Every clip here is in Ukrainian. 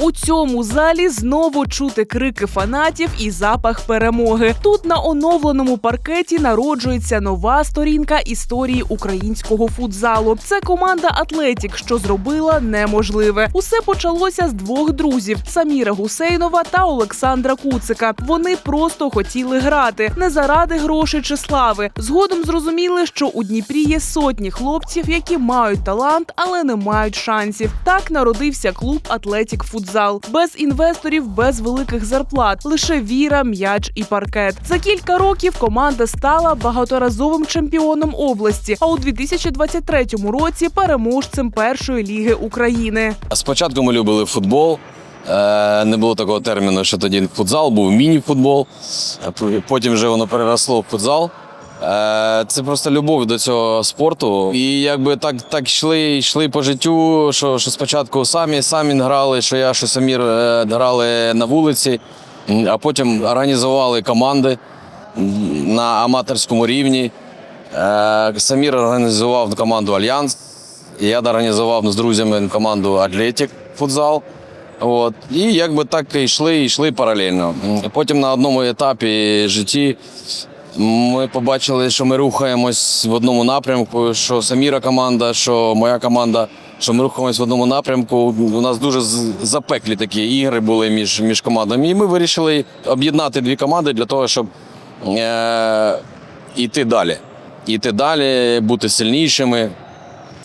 У цьому залі знову чути крики фанатів і запах перемоги. Тут на оновленому паркеті народжується нова сторінка історії українського футзалу. Це команда Атлетік, що зробила неможливе. Усе почалося з двох друзів: Саміра Гусейнова та Олександра Куцика. Вони просто хотіли грати не заради грошей чи слави. Згодом зрозуміли, що у Дніпрі є сотні хлопців, які мають талант, але не мають шансів. Так народився клуб Атлетік Футзал без інвесторів, без великих зарплат, лише віра, м'яч і паркет. За кілька років команда стала багаторазовим чемпіоном області. А у 2023 році переможцем першої ліги України. Спочатку ми любили футбол. Е, Не було такого терміну, що тоді футзал, був міні-футбол. Е, Потім вже воно переросло в футзал. Е, Це просто любов до цього спорту. І якби так, так йшли, йшли по життю, що, що спочатку самі самі грали, що я, що Самір е, грали на вулиці, а потім організували команди на аматорському рівні. Е, Самір організував команду Альянс. Я організував з друзями команду Атлетік футзал. От. І якби так йшли, і йшли паралельно. Потім на одному етапі житті ми побачили, що ми рухаємось в одному напрямку, що Саміра команда, що моя команда, що ми рухаємось в одному напрямку. У нас дуже запеклі такі ігри були між, між командами. І ми вирішили об'єднати дві команди для того, щоб е- іти далі. іти далі, бути сильнішими,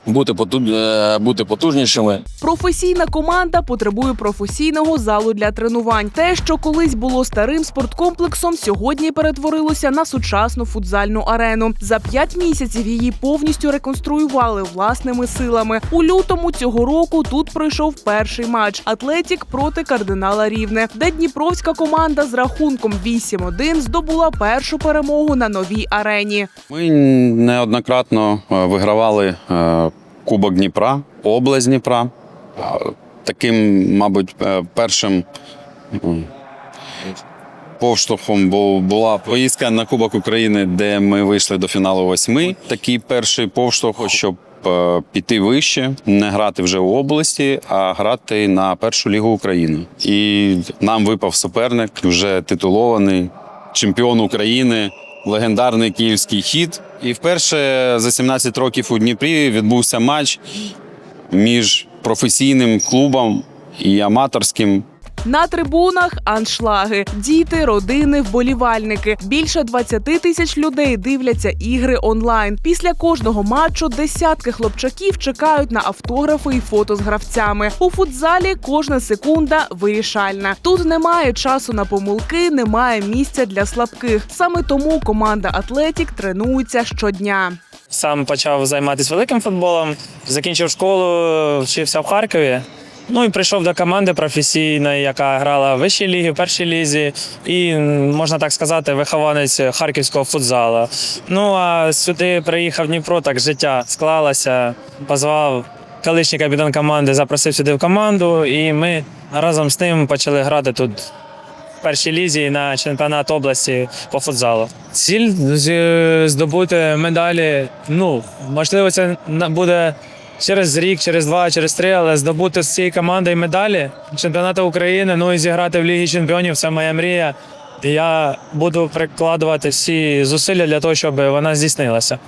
бути, поту- е, бути потужнішими. Професійна команда потребує професійного залу для тренувань. Те, що колись було старим спорткомплексом, сьогодні перетворилося на сучасну футзальну арену. За п'ять місяців її повністю реконструювали власними силами. У лютому цього року тут пройшов перший матч Атлетік проти кардинала Рівне, де дніпровська команда з рахунком 8-1 здобула першу перемогу на новій арені. Ми неоднократно е, вигравали е, Кубок Дніпра, область Дніпра. Таким, мабуть, е, першим м, повштовхом була поїздка на Кубок України, де ми вийшли до фіналу восьми. Такий перший повштовх, щоб е, піти вище, не грати вже у області, а грати на першу лігу України. І нам випав суперник, вже титулований чемпіон України, легендарний київський хід. І вперше за 17 років у Дніпрі відбувся матч між професійним клубом і аматорським. На трибунах аншлаги, діти, родини, вболівальники. Більше 20 тисяч людей дивляться ігри онлайн. Після кожного матчу десятки хлопчаків чекають на автографи і фото з гравцями. У футзалі кожна секунда вирішальна. Тут немає часу на помилки, немає місця для слабких. Саме тому команда Атлетік тренується щодня. Сам почав займатися великим футболом, закінчив школу, вчився в Харкові. Ну і прийшов до команди професійної, яка грала в вищій лігі, в першій лізі, і можна так сказати, вихованець харківського футзалу. Ну а сюди приїхав Дніпро, так життя склалося. Позвав колишній капітан команди, запросив сюди в команду, і ми разом з ним почали грати тут першій лізі на чемпіонат області по футзалу. Ціль здобути медалі. Ну можливо, це буде через рік, через два, через три, але здобути з цієї команди медалі чемпіонату України. Ну і зіграти в Лігі Чемпіонів це моя мрія. Я буду прикладувати всі зусилля для того, щоб вона здійснилася.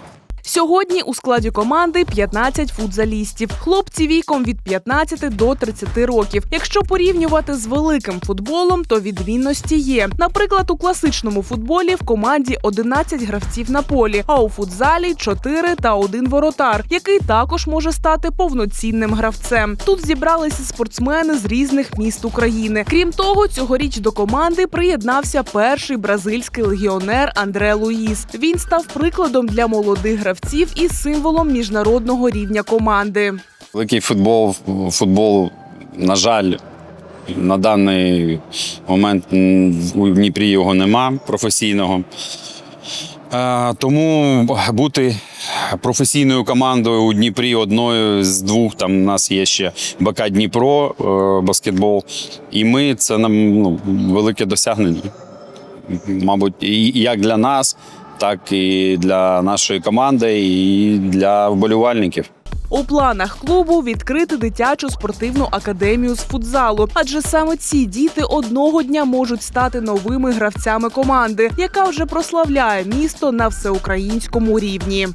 Сьогодні у складі команди 15 футзалістів. Хлопці віком від 15 до 30 років. Якщо порівнювати з великим футболом, то відмінності є. Наприклад, у класичному футболі в команді 11 гравців на полі, а у футзалі 4 та 1 воротар, який також може стати повноцінним гравцем. Тут зібралися спортсмени з різних міст України. Крім того, цьогоріч до команди приєднався перший бразильський легіонер Андре Луїс. Він став прикладом для молодих гравців і символом міжнародного рівня команди. Великий футбол, футбол, на жаль, на даний момент у Дніпрі його нема професійного. Е, Тому бути професійною командою у Дніпрі одною з двох. Там у нас є ще БК Дніпро, е, баскетбол. І ми це нам ну, велике досягнення. Мабуть, як для нас, так і для нашої команди, і для вболівальників. У планах клубу відкрити дитячу спортивну академію з футзалу, адже саме ці діти одного дня можуть стати новими гравцями команди, яка вже прославляє місто на всеукраїнському рівні.